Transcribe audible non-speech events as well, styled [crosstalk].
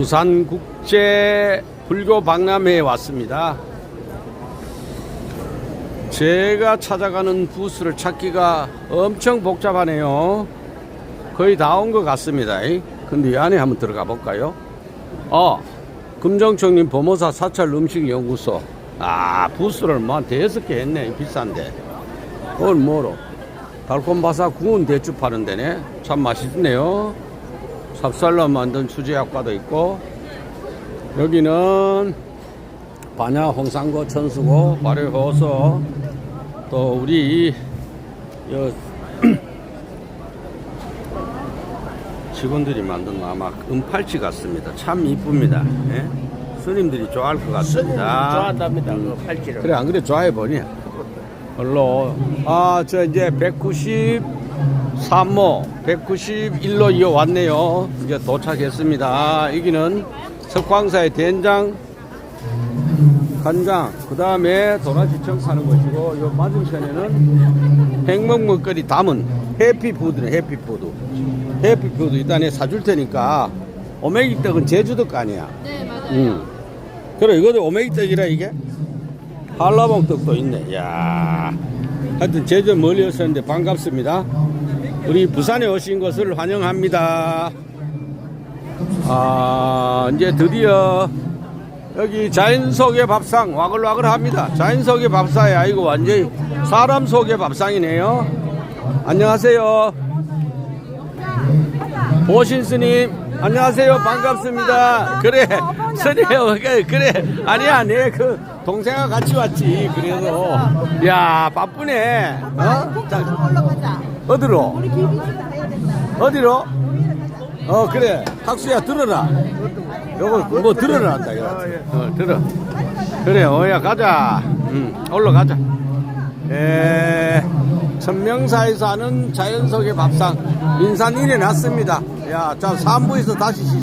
부산국제 불교 박람회에 왔습니다. 제가 찾아가는 부스를 찾기가 엄청 복잡하네요. 거의 다 온 것 같습니다. 근데 이 안에 한번 들어가 볼까요? 어, 금정청님 범호사 사찰 음식연구소. 아, 부스를 뭐한 대여섯 개 했네. 비싼데. 그걸 뭐로? 달콤바사 구운 대추 파는 데네. 참 맛있네요. 삽살로 만든 수제약과도 있고 여기는 반야 홍상고 천수고 발효호소 또 우리 여 [clears throat] 직원들이 만든 아마 은팔찌 같습니다. 참 이쁩니다. 예? 스님들이 좋아할 것 같습니다. 좋아한답니다. 그 팔찌를. 그래 안 그래 좋아해 보니 얼로 아 저 이제 193모 191로 이어 왔네요 이제 도착했습니다 여기는 석광사의 된장 간장 그 다음에 도라지청 사는 것이고 요 맞은편에는 행복 먹거리 담은 해피푸드네 해피푸드 해피푸드 일단에 사줄 테니까 오메기 떡은 제주도 거 아니야 네 맞아요. 응. 그래 이것도 오메기 떡이라 이게 한라봉 떡도 있네. 야, 하여튼 제주 멀리 오셨는데 반갑습니다. 우리 부산에 오신 것을 환영합니다. 아 이제 드디어 여기 자연 속의 밥상 와글와글합니다. 자연 속의 밥상이 아니고 완전히 사람 속의 밥상이네요. 안녕하세요. 보신 스님 안녕하세요 반갑습니다 그래 스님 그래, 아니야 내그 동생과 같이 왔지 그래서 야 바쁘네 어? 자. 어디로. 어디로? 어 그래. 학수야 들어라. 요거 뭐 들어라 한다 이거. 어 들어. 그래 어야 가자. 응 올라가자. 에 천명사에서 하는 자연 속의 밥상. 인산 일해 놨습니다. 야자 3부에서 다시 시작